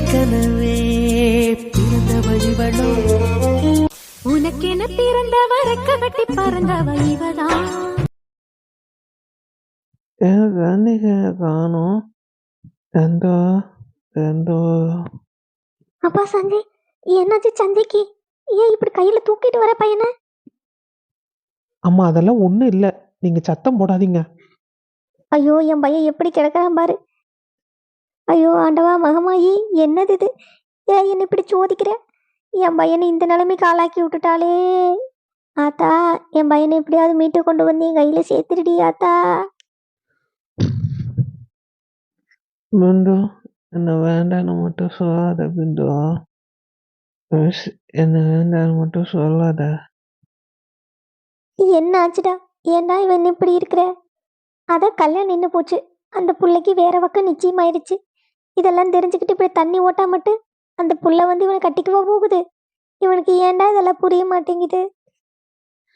எனக்கெனவே பிறந்தவள் இவளோ உனக்கென பிறந்தவ ரெக்க கட்டி பறந்தவ இவதான் காணும் எந்தோ அப்பா சஞ்சய் என்னாச்சு சந்தைக்கு? ஏன் இப்படி கையில தூக்கிட்டு வர பையனை? அம்மா அதெல்லாம் ஒன்றும் இல்லை. நீங்கள் சத்தம் போடாதீங்க. ஐயோ என் பையன் எப்படி கிடக்குறான் பாரு. ஐயோ ஆண்டவா மகமாயி என்னது இது? ஏன் என்ன இப்படி சோதிக்கிற? என் பையனை இந்த நிலைமைக்கு ஆளாக்கி விட்டுட்டாளே. ஆத்தா என் பையனை எப்படியாவது மீட்டு கொண்டு வந்து என் கையில சேர்த்துடுடி ஆத்தா. பிந்து என்ன வேண்டான்னு மட்டும் சொல்லாத பிந்து என்ன வேண்டான்னு மட்டும் சொல்லாத. என்ன ஆச்சுடா? ஏன்டா இவன் இப்படி இருக்கிற? அதான் கல்யாணம் நின்று போச்சு. அந்த புள்ளைக்கு வேற பக்கம் நிச்சயமாயிருச்சு. இதெல்லாம் தெரிஞ்சுக்கிட்டு இப்படி தண்ணி ஓட்டா மட்டும் அந்த புள்ள வந்து இவனை கட்டிக்குவா போகுது? இவனுக்கு ஏன்டா இதெல்லாம் புரிய மாட்டேங்குது?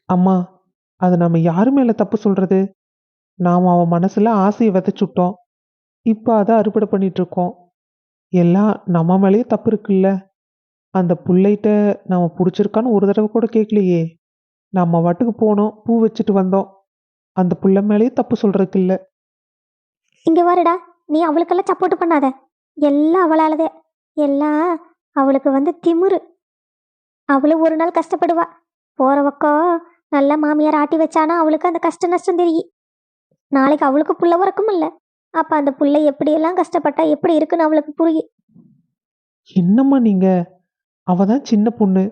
அம்மா அது நம்ம யாரு மேல தப்பு சொல்றது? நாம் அவன் மனசுல ஆசையை விதைச்சுட்டோம். இப்போ அதை அறுவடை பண்ணிட்டு இருக்கோம் எல்லாம் நம்ம மேலேயே தப்பு இருக்குல்ல? அந்த புள்ளைகிட்ட நம்ம பிடிச்சிருக்கான்னு ஒரு தடவை கூட கேட்கலையே. நம்ம வாட்டுக்கு போனோம் பூ வச்சுட்டு வந்தோம். அந்த புள்ள மேலேயே தப்பு சொல்றதுக்கு இல்ல. இங்க வாருடா. நீ அவளுக்கெல்லாம் சப்போர்ட் பண்ணாத. எல்லாம் அவளாலதே எல்லாம் அவளுக்கு வந்து திமிரு. அவளு ஒரு நாள் கஷ்டப்படுவா. போற பக்கம் நல்ல மாமியார் ஆட்டி வச்சானா அவளுக்கு அந்த கஷ்ட நஷ்டம் தெரியும். நாளைக்கு அவளுக்கு புள்ள உறக்கும் இல்ல. அப்ப அந்த புள்ள எப்படியெல்லாம் கஷ்டப்பட்டா எப்படி இருக்குன்னு அவளுக்கு புரியும். என்னம்மா நீங்க? அவ தான் சின்ன பொண்ணு.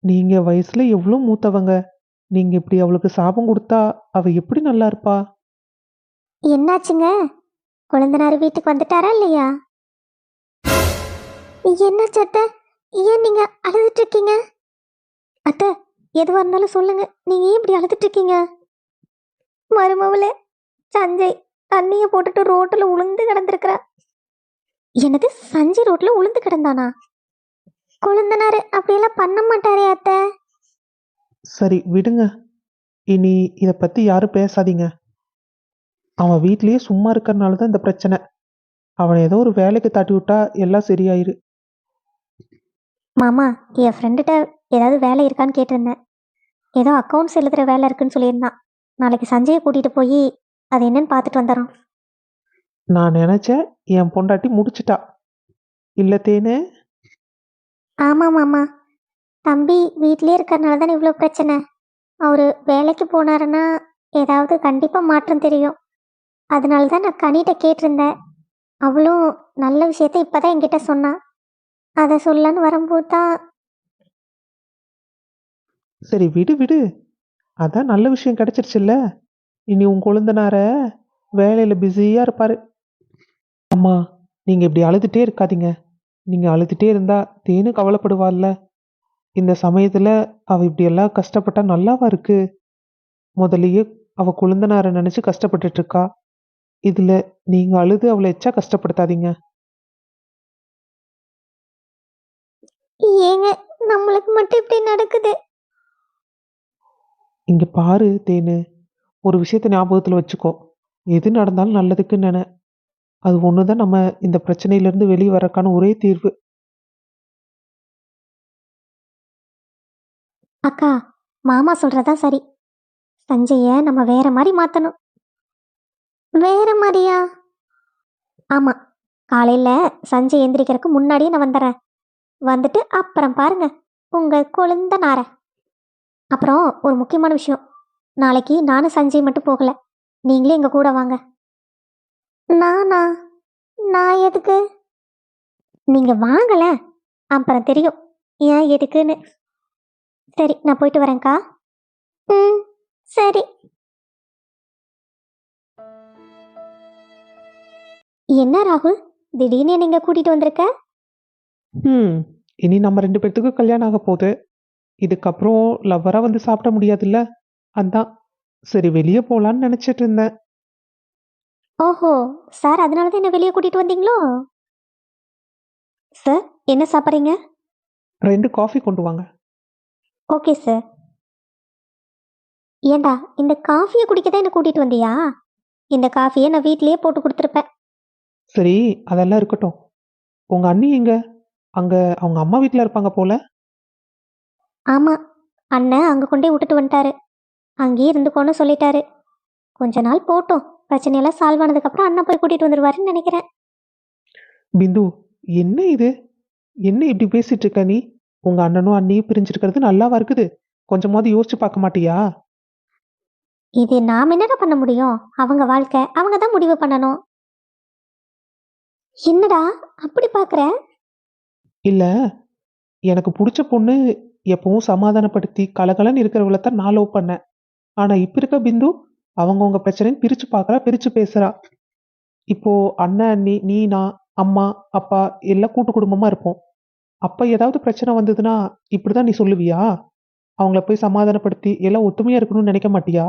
நீங்க வயசுல எவ்வளோ மூத்தவங்க. நீங்க இப்படி அவளுக்கு சாபம் கொடுத்தா அவ எப்படி நல்லா இருப்பா? என்னாச்சுங்க? குழந்தனார் வீட்டுக்கு வந்துட்டாரா இல்லையா? என்ன சட்டை ஏன் நீங்க அழுதுட்டு இருக்கீங்க அத்தை எதுவா இருந்தாலும் சொல்லுங்க. நீங்க ஏன் இப்படி அழுதுட்டு இருக்கீங்க மருமவளே சஞ்சய் தண்ணிய போட்டுட்டு ரோட்டுல உளுந்து கிடந்திருக்கிறா. என்னது சஞ்சய் ரோட்ல உளுந்து கிடந்தானா? குழந்தனாரு அப்படியெல்லாம் பண்ண மாட்டாரே அத்தை. சரி விடுங்க. இனி இதை பத்தி யாரும் பேசாதீங்க. அவன் வீட்லயே சும்மா இருக்கறனால தான் இந்த பிரச்சனை. அவனை ஏதோ ஒரு வேலைக்கு தாட்டி விட்டா எல்லாம் சரியாயிரு. மாமா என் ஃப்ரெண்டுகிட்ட ஏதாவது வேலை இருக்கான்னு கேட்டிருந்தேன். ஏதோ அக்கௌண்ட்ஸ் எழுதுகிற வேலை இருக்குன்னு சொல்லியிருந்தான். நாளைக்கு சஞ்சயை கூட்டிகிட்டு போய் அது என்னன்னு பார்த்துட்டு வந்துடுறோம். நான் நினைச்சேன் என் பொண்டாட்டி முடிச்சிட்டா. இல்ல தேனே? ஆமாம் மாமா. தம்பி வீட்டிலே இருக்கறனால தானே இவ்வளோ பிரச்சனை. அவர் வேலைக்கு போனாருன்னா ஏதாவது கண்டிப்பாக மாற்றம் தெரியும். அதனால தான் நான் கனிட்ட கேட்டிருந்தேன். அவளும் நல்ல விஷயத்த இப்போ தான் என்கிட்ட சொன்னா அதை சொல்லன்னு வரும்போது? தான் சரி விடு விடு. அதான் நல்ல விஷயம் கிடைச்சிருச்சுல்ல. இனி உன் கொழுந்தனார வேலையில் பிஸியாக இருப்பார். அம்மா நீங்கள் இப்படி அழுதுகிட்டே இருக்காதீங்க. நீங்கள் அழுதுட்டே இருந்தா தேனு கவலைப்படுவாள்ல. இந்த சமயத்தில் அவள் இப்படியெல்லாம் கஷ்டப்பட்டா நல்லாவா இருக்கு? முதல்லையே அவள் கொழுந்தனாரை நினச்சி கஷ்டப்பட்டுட்டு இருக்கா. நீங்கள் அழுது அவளை எச்சா கஷ்டப்படுத்தாதீங்க. ஏங்க நம்மளுக்கு மட்டும் இப்படி நடக்குது. இங்க பாரு தேனு ஒரு விஷயத்த ஞாபகத்துல வச்சுக்கோ. எது நடந்தாலும் நல்லதுக்குன்னு நினை. அது ஒண்ணுதான் நம்ம இந்த பிரச்சனையில இருந்து வெளியே வரக்கான ஒரே தீர்வு. அக்கா மாமா சொல்றதா சரி. சஞ்சய நம்ம வேற மாதிரி மாத்தணும். வேற மாதிரியா? ஆமா காலையில சஞ்சய் எந்திரிக்கிறதுக்கு முன்னாடியே நான் வந்துடுறேன். வந்துட்டு அப்புறம் பாருங்க உங்கள் கொழுந்த நார. அப்புறம் ஒரு முக்கியமான விஷயம். நாளைக்கு நானும் சஞ்சய் மட்டும் போகல. நீங்களே எங்க கூட வாங்க. நானா? நான் எதுக்கு? நீங்க வாங்கல. அப்புறம் தெரியும். ஏன் எதுக்குன்னு. சரி நான் போயிட்டு வரேன்க்கா. ம் சரி. என்ன ராகுல்? திடீர்னு நீங்க கூட்டிட்டு வந்திருக்க? ம். இனி நம்ம ரெண்டு பேர்த்துக்கும் கல்யாணம் ஆக போகுது. இதுக்கப்புறம் லவ்வரா வந்து சாப்பிட முடியாதுல்ல? அதான். சரி வெளியே போலான்னு நினைச்சிட்டு இருந்தேன். ஓஹோ சார் அதனால தான் என்ன வெளியே கூட்டிட்டு வந்தீங்களோ? சார் என்ன சாப்பிட்றீங்க? ரெண்டு காஃபி கொண்டு வாங்க. ஓகே சார் ஏண்டா இந்த காஃபியை குடிக்க தான் என்ன கூட்டிட்டு வந்தியா? இந்த காஃபியை நான் வீட்லயே போட்டு கொடுத்துருப்பேன். சரி அதெல்லாம் இருக்கட்டும். உங்க அண்ணி எங்க? அங்க அவங்க அம்மா வீட்டில் இருப்பாங்க போல? ஆமா. அண்ணன் அங்க கொண்டே விட்டுட்டு வந்துட்டாரு. அங்கேயே இருந்துக்கோன்னு சொல்லிட்டாரு. கொஞ்ச நாள் போட்டோம். பிரச்சனையெல்லாம் சால்வ் ஆனதுக்கு அப்புறம் அண்ணன் போய் கூட்டிட்டு வந்துருவாருன்னு நினைக்கிறேன். பிந்து என்ன இது? என்ன இப்படி பேசிட்டு இருக்க நீ? உங்க அண்ணனும் அண்ணியும் பிரிஞ்சிருக்கிறது நல்லாவா இருக்குது? கொஞ்சமாவது யோசிச்சு பார்க்க மாட்டியா? இது நாம் என்னடா பண்ண முடியும்? அவங்க வாழ்க்கை அவங்க தான் முடிவு பண்ணணும். என்னடா? அப்படி பாக்குற இல்லை எனக்கு பிடிச்ச பொண்ணு எப்பவும் சமாதானப்படுத்தி கலகலன்னு இருக்கிறவங்கள தான் நான் லவ் பண்ணேன். ஆனால் இப்போ இருக்க பிந்து அவங்கவுங்க பிரச்சனையும் பிரித்து பார்க்கறா பிரித்து பேசுகிறா இப்போ அண்ணன் அண்ணி நீ நான் அம்மா அப்பா எல்லாம் கூட்டு குடும்பமாக இருப்போம். அப்போ ஏதாவது பிரச்சனை வந்ததுன்னா இப்படிதான் நீ சொல்லுவியா? அவங்கள போய் சமாதானப்படுத்தி எல்லாம் ஒத்துமையாக இருக்கணும்னு நினைக்க மாட்டியா?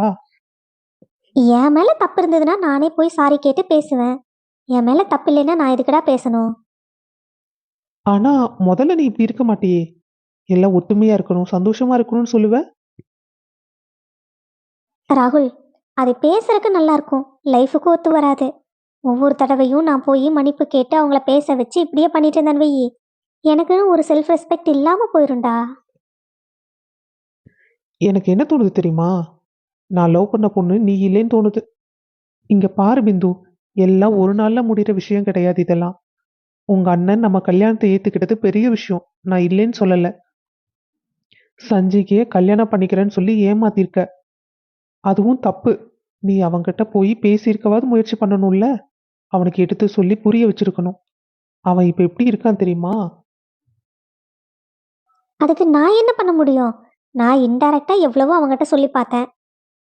என் மேலே தப்பு இருந்ததுன்னா நானே போய் சாரி கேட்டு பேசுவேன். என் மேலே தப்பு இல்லைன்னா நான் எதுக்கடா பேசணும்? ஆனா முதல்ல நீ இப்படி இருக்க மாட்டியே. எல்லாம் ஒத்துமையா இருக்கணும் சந்தோஷமா இருக்கணும்னு சொல்லுவ? ராகுல் அது பேசுறதுக்கு நல்லா இருக்கும். லைஃபுக்கு ஒத்து வராது. ஒவ்வொரு தடவையும் நான் போய் மன்னிப்பு கேட்டு அவங்கள பேச வச்சு இப்படியே பண்ணிட்டு இருந்தேன் வையி எனக்குன்னு ஒரு செல்ஃப் ரெஸ்பெக்ட் இல்லாம போயிரும்டா. எனக்கு என்ன தோணுது தெரியுமா? நான் லவ் பண்ண பொண்ணு நீ இல்லைன்னு தோணுது. இங்க பாரு பிந்து எல்லாம் ஒரு நாள்ல முடிகிற விஷயம் கிடையாது இதெல்லாம். உங்க அண்ணன் நம்ம கல்யாணத்தை ஏத்துக்கிட்டது பெரிய விஷயம். நான் இல்லைன்னு சொல்லல. சஞ்சய்க்கே கல்யாணம் பண்ணிக்கிறேன்னு சொல்லி ஏமாத்திருக்க. அதுவும் தப்பு. நீ அவன்கிட்ட போய் பேசியிருக்கவாது முயற்சி பண்ணணும்ல? அவனுக்கு எடுத்து சொல்லி புரிய வச்சிருக்கணும். அவன் இப்ப எப்படி இருக்கான் தெரியுமா? அதுக்கு நான் என்ன பண்ண முடியும்? நான் இன்டைரக்டா எவ்வளவோ அவங்ககிட்ட சொல்லி பார்த்தேன்.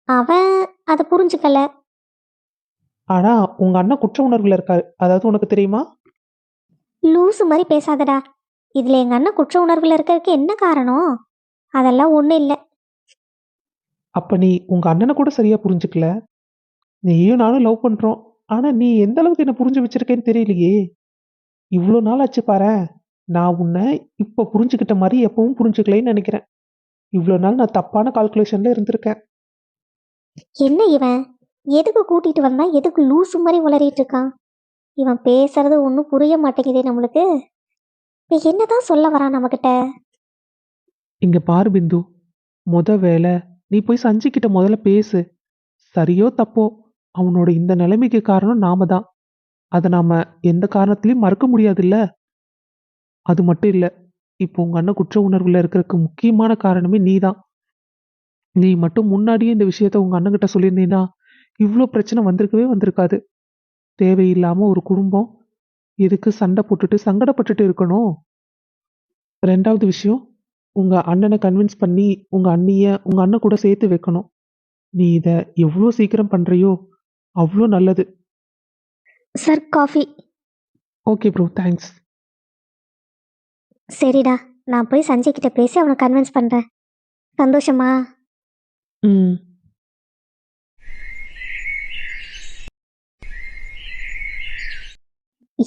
அவன் அதை புரிஞ்சுக்கல. ஆனா உங்க அண்ணன் குற்ற உணர்வுல இருக்காரு. அதாவது உனக்கு தெரியுமா? லூசு மாதிரி பேசாதடா. இதுல எங்க அண்ணன் குற்ற உணர்வுல இருக்கிறதுக்கு என்ன காரணம்? அதெல்லாம் ஒண்ணும் இல்லை. அப்ப நீ உங்க அண்ணனை கூட சரியா புரிஞ்சுக்கல? நீயும் நானும் லவ் பண்றோம். ஆனா நீ எந்த அளவுக்கு என்ன புரிஞ்சு வச்சிருக்கேன்னு தெரியலையே. இவ்வளோ நாள் ஆச்சு பாரேன் நான் உன்னை இப்ப புரிஞ்சுக்கிட்ட மாதிரி எப்பவும் புரிஞ்சுக்கலைன்னு நினைக்கிறேன். இவ்வளோ நாள் நான் தப்பான கால்குலேஷன்ல இருந்திருக்கேன். என்ன இவன்? எதுக்கு கூட்டிட்டு வந்தா எதுக்கு லூசு மாதிரி உளறிட்டு இருக்கான்? இவன் பேசுறது ஒன்றும் புரிய மாட்டேங்குதே நம்மளுக்கு. இப்ப என்னதான் சொல்ல வரான் நம்மக்கிட்ட இங்க பாரு பிந்து. முத வேலை நீ போய் சஞ்சிக்கிட்ட முதல்ல பேசு. சரியோ தப்போ? அவனோட இந்த நிலைமைக்கு காரணம் நாம தான். அதை நாம எந்த காரணத்திலையும் மறக்க முடியாதுல்ல? அது மட்டும் இல்ல இப்போ உங்க அண்ணன் குற்ற உணர்வுல இருக்கிறதுக்கு முக்கியமான காரணமே நீதான் நீ மட்டும் முன்னாடியே இந்த விஷயத்த உங்க அண்ணன் கிட்ட சொல்லியிருந்தீன்னா இவ்வளோ பிரச்சனை வந்திருக்கவே வந்திருக்காது. தேவையில்லாம ஒரு குடும்பம் எதுக்கு சண்டை போட்டுட்டு சங்கடப்பட்டுட்டு இருக்கணும்? ரெண்டாவது விஷயம் உங்க அண்ணனை கன்வின்ஸ் பண்ணி உங்க அண்ணிய உங்க அண்ணன் கூட சேர்த்து வைக்கணும். நீ இத எவ்வளோ சீக்கிரம் பண்றியோ அவ்வளோ நல்லது. Sir coffee okay bro thanks சரிடா. நான் போய் சஞ்சய் கிட்ட பேசி அவனை கன்வின்ஸ் பண்றேன். சந்தோஷமா? ம்.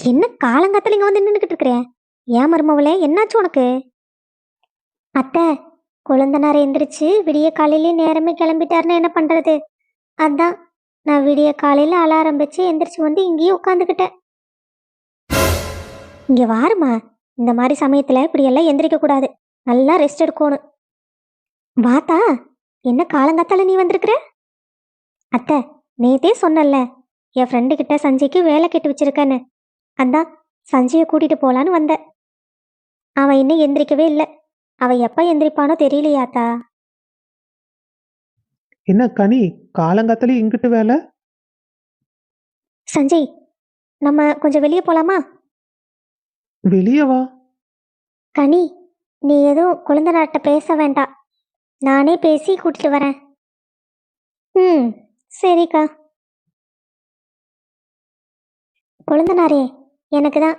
என்ன காலங்காத்துல இங்க வந்து நின்றுக்கிட்டு இருக்கிறேன் ஏன் மருமவளே என்னாச்சு உனக்கு? அத்தை குழந்தனார் எந்திரிச்சு விடிய காலையிலே நேரமே கிளம்பிட்டாருன்னா என்ன பண்றது? அதான் நான் விடிய காலையில் அலாரம் வச்சு எந்திரிச்சு வந்து இங்கேயே உட்காந்துக்கிட்டேன் இங்கே வாருமா இந்த மாதிரி சமயத்தில் இப்படியெல்லாம் எந்திரிக்க கூடாது. நல்லா ரெஸ்ட் எடுக்கணும். வாத்தா என்ன காலங்காத்தால நீ வந்திருக்கிற? அத்தை நேத்தே சொன்னல என் ஃப்ரெண்டு கிட்ட சஞ்சய்க்கு வேலை கெட்டு வச்சிருக்கேன்னு. அதான் சஞ்சயை கூட்டிட்டு போலான்னு வந்தேன் அவன் இன்னும் எந்திரிக்கவே இல்லை. அவன் எப்ப எந்திரிப்பானோ தெரியலையாத்தா என்ன கனி காலங்காத்தாலே இங்கிட்டு வேலை? சஞ்சய் நம்ம கொஞ்சம் வெளியே போலாமா? வெளியே வா. கனி நீ எதுவும் குழந்தைனாட்ட பேச வேண்டாம் நானே பேசி கூட்டிட்டு வரேன். ம் சரிக்கா. குழந்தனாரே எனக்கு தான்.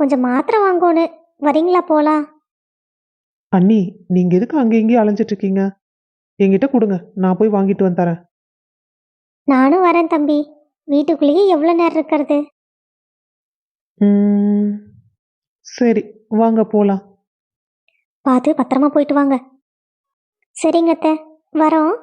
கொஞ்சம் மாத்திரை வாங்கணும் வரீங்களா போலாம் அண்ணி நீங்க எதுக்கு அங்க இங்கேயும் அலைஞ்சிட்டு இருக்கீங்க? என்கிட்ட கொடுங்க. நான் போய் வாங்கிட்டு வந்து தரேன். நானும் வரேன் தம்பி. வீட்டுக்குள்ளேயே எவ்வளோ நேரம் இருக்கிறது? ம், சரி. வாங்க போலாம். பார்த்து பத்திரமா போயிட்டு வாங்க. சரிங்க அத்தை. வரோம்.